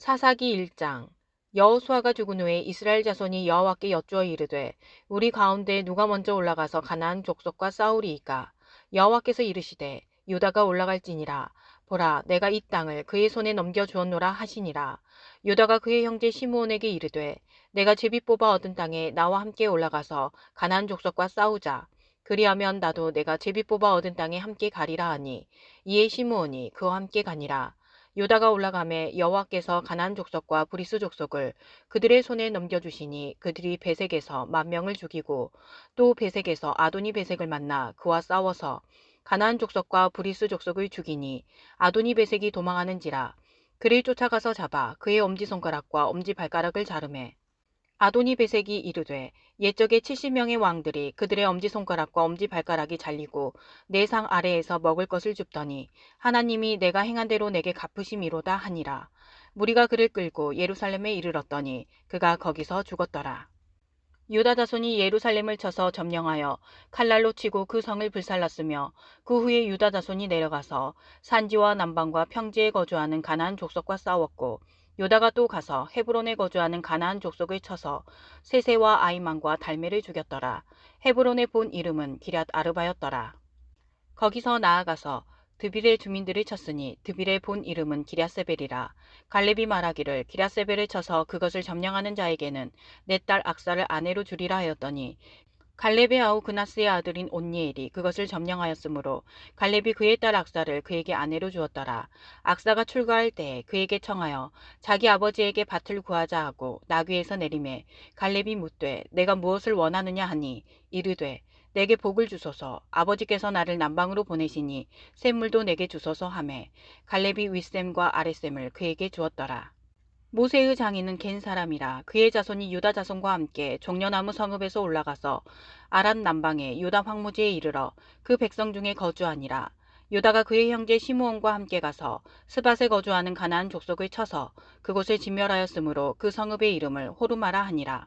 사사기 1장. 여호수아가 죽은 후에 이스라엘 자손이 여호와께 여쭈어 이르되 우리 가운데 누가 먼저 올라가서 가나안 족속과 싸우리이까? 여호와께서 이르시되 유다가 올라갈지니라. 보라 내가 이 땅을 그의 손에 넘겨 주었노라 하시니라. 유다가 그의 형제 시므온에게 이르되 내가 제비 뽑아 얻은 땅에 나와 함께 올라가서 가나안 족속과 싸우자. 그리하면 나도 내가 제비 뽑아 얻은 땅에 함께 가리라 하니 이에 시므온이 그와 함께 가니라 유다가 올라가매 여호와께서 가나안 족속과 브리스 족속을 그들의 손에 넘겨주시니 그들이 베색에서 만 명을 죽이고 또 베색에서 아도니 베색을 만나 그와 싸워서 가나안 족속과 브리스 족속을 죽이니 아도니 베색이 도망하는지라 그를 쫓아가서 잡아 그의 엄지손가락과 엄지발가락을 자르매 아도니 베색이 이르되 옛적에 70명의 왕들이 그들의 엄지손가락과 엄지발가락이 잘리고 내 상 아래에서 먹을 것을 줍더니 하나님이 내가 행한 대로 내게 갚으심이로다 하니라. 무리가 그를 끌고 예루살렘에 이르렀더니 그가 거기서 죽었더라. 유다 자손이 예루살렘을 쳐서 점령하여 칼날로 치고 그 성을 불살랐으며 그 후에 유다 자손이 내려가서 산지와 남방과 평지에 거주하는 가나안 족속과 싸웠고 요다가 또 가서 헤브론에 거주하는 가나안 족속을 쳐서 세세와 아이만과 달메를 죽였더라. 헤브론의 본 이름은 기랏 아르바였더라. 거기서 나아가서 드빌의 주민들을 쳤으니 드빌의 본 이름은 기랴세벨이라. 갈렙이 말하기를 기랴세벨을 쳐서 그것을 점령하는 자에게는 내 딸 악사를 아내로 주리라 하였더니 갈렙의 아우 그나스의 아들인 온니엘이 그것을 점령하였으므로 갈렙이 그의 딸 악사를 그에게 아내로 주었더라. 악사가 출가할 때에 그에게 청하여 자기 아버지에게 밭을 구하자 하고 나귀에서 내림에 갈렙이 묻되 내가 무엇을 원하느냐 하니 이르되 내게 복을 주소서 아버지께서 나를 남방으로 보내시니 샘물도 내게 주소서 하매 갈렙이 윗샘과 아랫샘을 그에게 주었더라. 모세의 장인은 겐 사람이라 그의 자손이 유다 자손과 함께 종려나무 성읍에서 올라가서 아란 남방의 유다 황무지에 이르러 그 백성 중에 거주하니라. 유다가 그의 형제 시므온과 함께 가서 스밧에 거주하는 가나안 족속을 쳐서 그곳을 진멸하였으므로 그 성읍의 이름을 호르마라 하니라.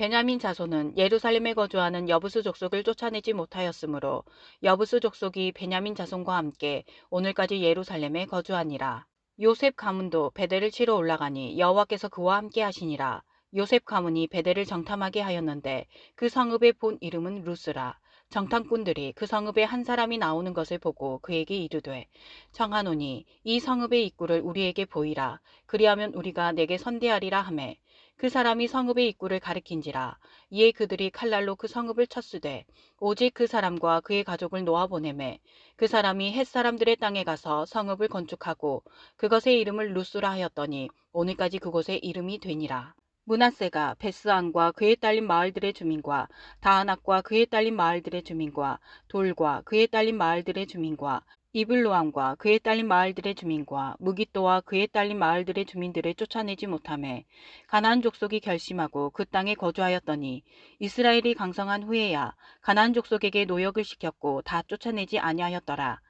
베냐민 자손은 예루살렘에 거주하는 여부스 족속을 쫓아내지 못하였으므로 여부스 족속이 베냐민 자손과 함께 오늘까지 예루살렘에 거주하니라. 요셉 가문도 베델을 치러 올라가니 여호와께서 그와 함께 하시니라. 요셉 가문이 베델을 정탐하게 하였는데 그 성읍의 본 이름은 루스라. 정탐꾼들이 그 성읍에 한 사람이 나오는 것을 보고 그에게 이르되 청하노니 이 성읍의 입구를 우리에게 보이라. 그리하면 우리가 내게 선대하리라 하매 그 사람이 성읍의 입구를 가리킨지라 이에 그들이 칼날로 그 성읍을 쳤으되 오직 그 사람과 그의 가족을 놓아보내매 그 사람이 햇사람들의 땅에 가서 성읍을 건축하고 그것의 이름을 루스라 하였더니 오늘까지 그곳의 이름이 되니라. 문하세가 베스안과 그에 딸린 마을들의 주민과 다하낙과 그에 딸린 마을들의 주민과 돌과 그에 딸린 마을들의 주민과 이블로암과 그에 딸린 마을들의 주민과 무기또와 그에 딸린 마을들의 주민들을 쫓아내지 못함에 가나안 족속이 결심하고 그 땅에 거주하였더니 이스라엘이 강성한 후에야 가나안 족속에게 노역을 시켰고 다 쫓아내지 아니하였더라.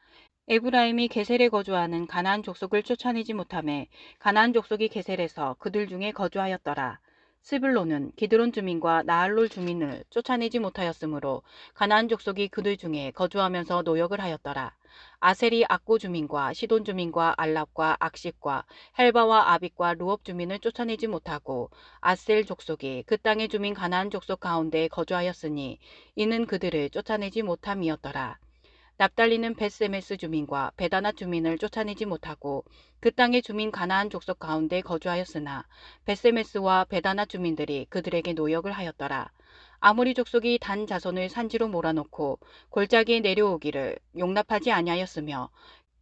에브라임이 게셀에 거주하는 가나안 족속을 쫓아내지 못함에 가나안 족속이 게셀에서 그들 중에 거주하였더라. 스불론은 기드론 주민과 나할롤 주민을 쫓아내지 못하였으므로 가나안 족속이 그들 중에 거주하면서 노역을 하였더라. 아셀이 악고 주민과 시돈 주민과 알랍과 악식과 헬바와 아빅과 루업 주민을 쫓아내지 못하고 아셀 족속이 그 땅의 주민 가나안 족속 가운데 거주하였으니 이는 그들을 쫓아내지 못함이었더라. 납달리는 베스메스 주민과 베다나 주민을 쫓아내지 못하고 그 땅의 주민 가나안 족속 가운데 거주하였으나 베세메스와 베다나 주민들이 그들에게 노역을 하였더라. 아무리 족속이 단 자손을 산지로 몰아놓고 골짜기에 내려오기를 용납하지 아니하였으며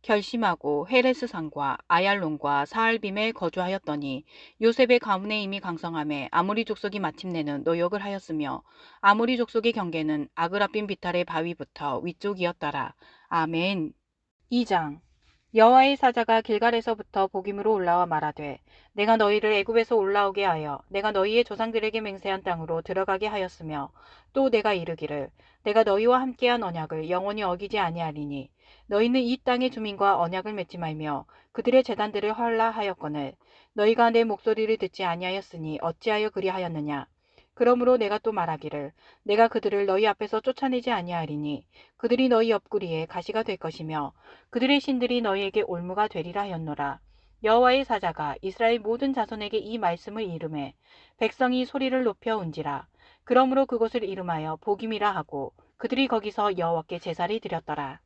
결심하고 헤레스산과 아얄론과 사알빔에 거주하였더니 요셉의 가문의 힘이 강성함에 아무리 족속이 마침내는 노역을 하였으며 아무리 족속의 경계는 아그라빔 비탈의 바위부터 위쪽이었더라. 아멘 2장 여호와의 사자가 길갈에서부터 복임으로 올라와 말하되 내가 너희를 애굽에서 올라오게 하여 내가 너희의 조상들에게 맹세한 땅으로 들어가게 하였으며 또 내가 이르기를 내가 너희와 함께한 언약을 영원히 어기지 아니하리니 너희는 이 땅의 주민과 언약을 맺지 말며 그들의 재단들을 헐라하였거늘 너희가 내 목소리를 듣지 아니하였으니 어찌하여 그리하였느냐 그러므로 내가 또 말하기를 내가 그들을 너희 앞에서 쫓아내지 아니하리니 그들이 너희 옆구리에 가시가 될 것이며 그들의 신들이 너희에게 올무가 되리라 하였노라. 여호와의 사자가 이스라엘 모든 자손에게 이 말씀을 이름해 백성이 소리를 높여 운지라. 그러므로 그곳을 이름하여 복임이라 하고 그들이 거기서 여호와께 제사를 드렸더라.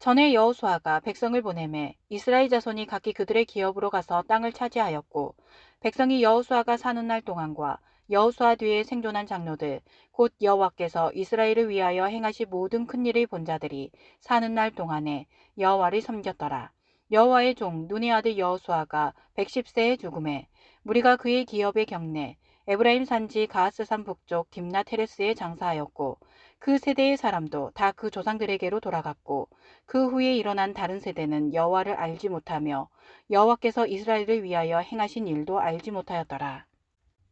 전에 여호수아가 백성을 보내매 이스라엘 자손이 각기 그들의 기업으로 가서 땅을 차지하였고 백성이 여호수아가 사는 날 동안과 여호수아 뒤에 생존한 장로들 곧 여호와께서 이스라엘을 위하여 행하시 모든 큰 일을 본 자들이 사는 날 동안에 여호와를 섬겼더라. 여호와의 종 눈의 아들 여호수아가 110세에 죽음에 무리가 그의 기업의 경내 에브라임 산지 가하스산 북쪽 딥나 테레스에 장사하였고 그 세대의 사람도 다 그 조상들에게로 돌아갔고 그 후에 일어난 다른 세대는 여호와를 알지 못하며 여호와께서 이스라엘을 위하여 행하신 일도 알지 못하였더라.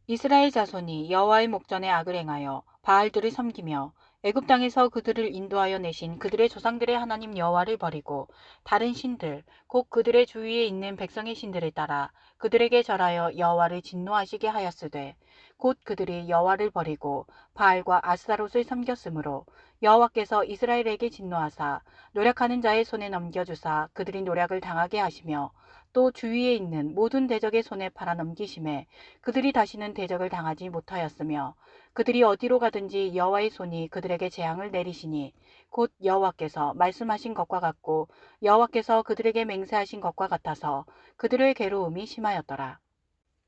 이스라엘 자손이 여호와의 목전에 악을 행하여 바알들을 섬기며 애굽 땅에서 그들을 인도하여 내신 그들의 조상들의 하나님 여호와를 버리고 다른 신들 곧 그들의 주위에 있는 백성의 신들을 따라 그들에게 절하여 여호와를 진노하시게 하였으되 곧 그들이 여호와를 버리고 바알과 아스타롯을 섬겼으므로 여호와께서 이스라엘에게 진노하사 노력하는 자의 손에 넘겨주사 그들이 노력을 당하게 하시며 또 주위에 있는 모든 대적의 손에 팔아 넘기심에 그들이 다시는 대적을 당하지 못하였으며 그들이 어디로 가든지 여호와의 손이 그들에게 재앙을 내리시니 곧 여호와께서 말씀하신 것과 같고 여호와께서 그들에게 맹세하신 것과 같아서 그들의 괴로움이 심하였더라.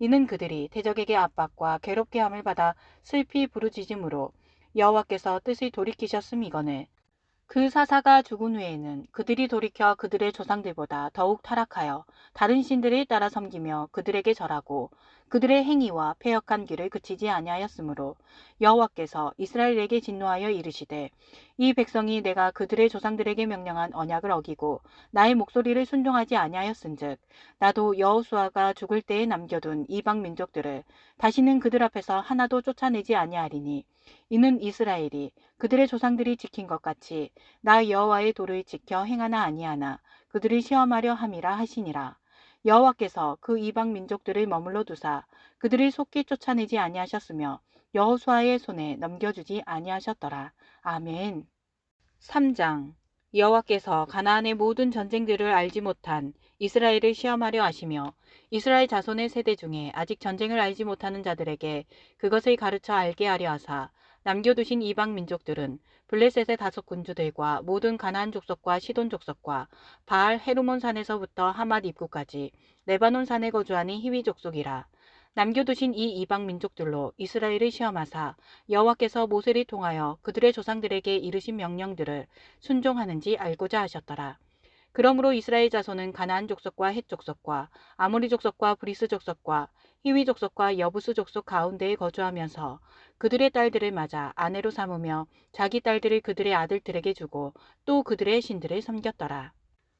이는 그들이 대적에게 압박과 괴롭게 함을 받아 슬피 부르짖음으로 여호와께서 뜻을 돌이키셨음이거늘. 그 사사가 죽은 후에는 그들이 돌이켜 그들의 조상들보다 더욱 타락하여 다른 신들을 따라 섬기며 그들에게 절하고 그들의 행위와 폐역한 길을 그치지 아니하였으므로 여호와께서 이스라엘에게 진노하여 이르시되 이 백성이 내가 그들의 조상들에게 명령한 언약을 어기고 나의 목소리를 순종하지 아니하였은즉 나도 여호수아가 죽을 때에 남겨둔 이방 민족들을 다시는 그들 앞에서 하나도 쫓아내지 아니하리니 이는 이스라엘이 그들의 조상들이 지킨 것 같이 나 여호와의 도를 지켜 행하나 아니하나 그들을 시험하려 함이라 하시니라. 여호와께서 그 이방 민족들을 머물러 두사 그들을 속히 쫓아내지 아니하셨으며 여호수아의 손에 넘겨주지 아니하셨더라. 아멘. 3장 여호와께서 가나안의 모든 전쟁들을 알지 못한 이스라엘을 시험하려 하시며 이스라엘 자손의 세대 중에 아직 전쟁을 알지 못하는 자들에게 그것을 가르쳐 알게 하려 하사 남겨두신 이방 민족들은 블레셋의 다섯 군주들과 모든 가나안 족속과 시돈 족속과 바알 헤르몬 산에서부터 하맛 입구까지 레바논 산에 거주하는 히위 족속이라 남겨두신 이 이방 민족들로 이스라엘을 시험하사 여호와께서 모세를 통하여 그들의 조상들에게 이르신 명령들을 순종하는지 알고자 하셨더라. 그러므로 이스라엘 자손은 가나안 족속과 헷 족속과 아모리 족속과 브리스 족속과 히위 족속과 여부스 족속 가운데에 거주하면서 그들의 딸들을 맞아 아내로 삼으며 자기 딸들을 그들의 아들들에게 주고 또 그들의 신들을 섬겼더라.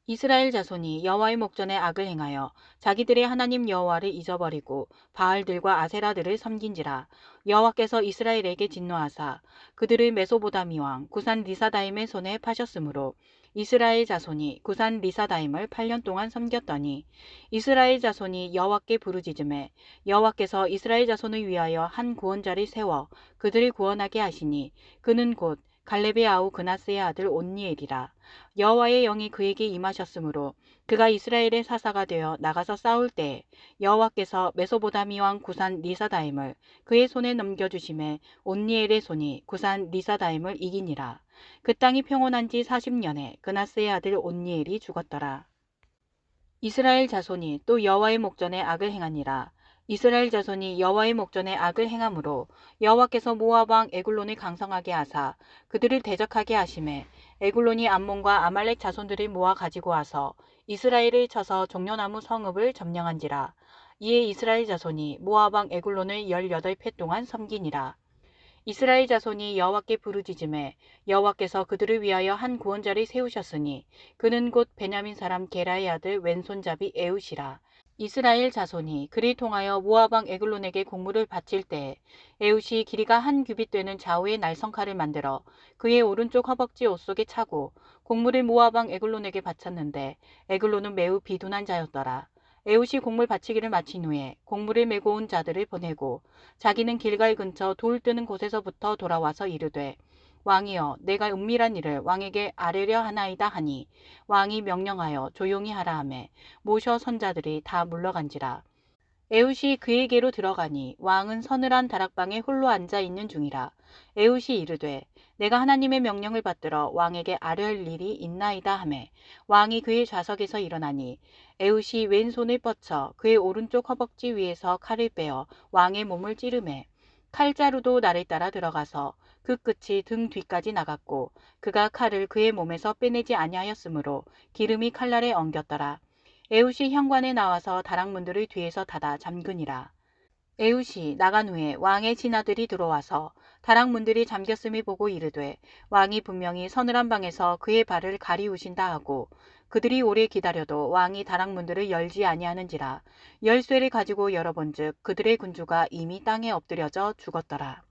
이스라엘 자손이 여호와의 목전에 악을 행하여 자기들의 하나님 여호와를 잊어버리고 바알들과 아세라들을 섬긴지라 여호와께서 이스라엘에게 진노하사 그들을 메소보다미 왕 구산 리사다임의 손에 파셨으므로 이스라엘 자손이 구산 리사다임을 8년 동안 섬겼더니 이스라엘 자손이 여호와께 부르짖음에 여호와께서 이스라엘 자손을 위하여 한 구원자를 세워 그들을 구원하게 하시니 그는 곧 갈렙의 아우 그나스의 아들 온니엘이라. 여호와의 영이 그에게 임하셨으므로 그가 이스라엘의 사사가 되어 나가서 싸울 때 여호와께서 메소보다미 왕 구산 리사다임을 그의 손에 넘겨주심에 온니엘의 손이 구산 리사다임을 이기니라 그 땅이 평온한 지 40년에 그나스의 아들 온니엘이 죽었더라 이스라엘 자손이 또 여호와의 목전에 악을 행하니라. 이스라엘 자손이 여호와의 목전에 악을 행함으로 여호와께서 모압 왕 에굴론을 강성하게 하사 그들을 대적하게 하심에 에굴론이 암몬과 아말렉 자손들을 모아 가지고 와서 이스라엘을 쳐서 종려나무 성읍을 점령한지라. 이에 이스라엘 자손이 왕 에굴론을 열여덟 패 동안 섬기니라. 이스라엘 자손이 여호와께 부르짖음에 여호와께서 그들을 위하여 한 구원자를 세우셨으니 그는 곧 베냐민 사람 게라의 아들 왼손잡이 에웃이라. 이스라엘 자손이 그를 통하여 왕 에글론에게 공물을 바칠 때에 에웃이 길이가 한 규빗 되는 좌우의 날성칼을 만들어 그의 오른쪽 허벅지 옷 속에 차고 공물을 모압 왕 에글론에게 바쳤는데 에글론은 매우 비둔한 자였더라. 에웃이 곡물 바치기를 마친 후에 곡물을 메고 온 자들을 보내고 자기는 길갈 근처 돌 뜨는 곳에서부터 돌아와서 이르되 왕이여 내가 은밀한 일을 왕에게 아뢰려 하나이다 하니 왕이 명령하여 조용히 하라 하매 모셔 선자들이 다 물러간지라 에웃이 그에게로 들어가니 왕은 서늘한 다락방에 홀로 앉아 있는 중이라 에웃이 이르되 내가 하나님의 명령을 받들어 왕에게 아뢰할 일이 있나이다 하매 왕이 그의 좌석에서 일어나니 에웃이 왼손을 뻗쳐 그의 오른쪽 허벅지 위에서 칼을 빼어 왕의 몸을 찌르매 칼자루도 나를 따라 들어가서 그 끝이 등 뒤까지 나갔고 그가 칼을 그의 몸에서 빼내지 아니하였으므로 기름이 칼날에 엉겼더라. 에웃이 현관에 나와서 다락문들을 뒤에서 닫아 잠그니라. 에웃이 나간 후에 왕의 신하들이 들어와서 다락문들이 잠겼음이 보고 이르되 왕이 분명히 서늘한 방에서 그의 발을 가리우신다 하고 그들이 오래 기다려도 왕이 다락문들을 열지 아니하는지라 열쇠를 가지고 열어본즉 그들의 군주가 이미 땅에 엎드려져 죽었더라.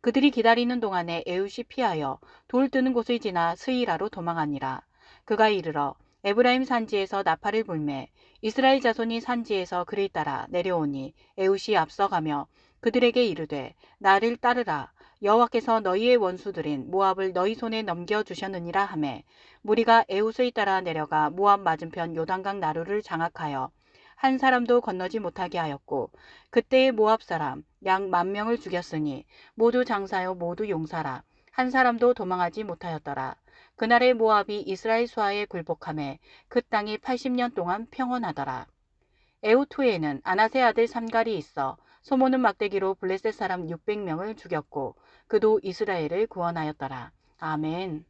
그들이 기다리는 동안에 에웃이 피하여 돌 뜨는 곳을 지나 스이라로 도망하니라. 그가 이르러 에브라임 산지에서 나팔을 불매 이스라엘 자손이 산지에서 그를 따라 내려오니 에웃이 앞서가며 그들에게 이르되 나를 따르라 여호와께서 너희의 원수들인 모압을 너희 손에 넘겨 주셨느니라 하매 무리가 에웃을 따라 내려가 모압 맞은편 요단강 나루를 장악하여 한 사람도 건너지 못하게 하였고 그때의 모압 사람 양 만 명을 죽였으니 모두 장사요 모두 용사라 한 사람도 도망하지 못하였더라. 그날의 모압이 이스라엘 수하에 굴복함에 그 땅이 80년 동안 평온하더라. 에우투에는 아나세 아들 삼갈이 있어 소모는 막대기로 블레셋 사람 600명을 죽였고 그도 이스라엘을 구원하였더라. 아멘.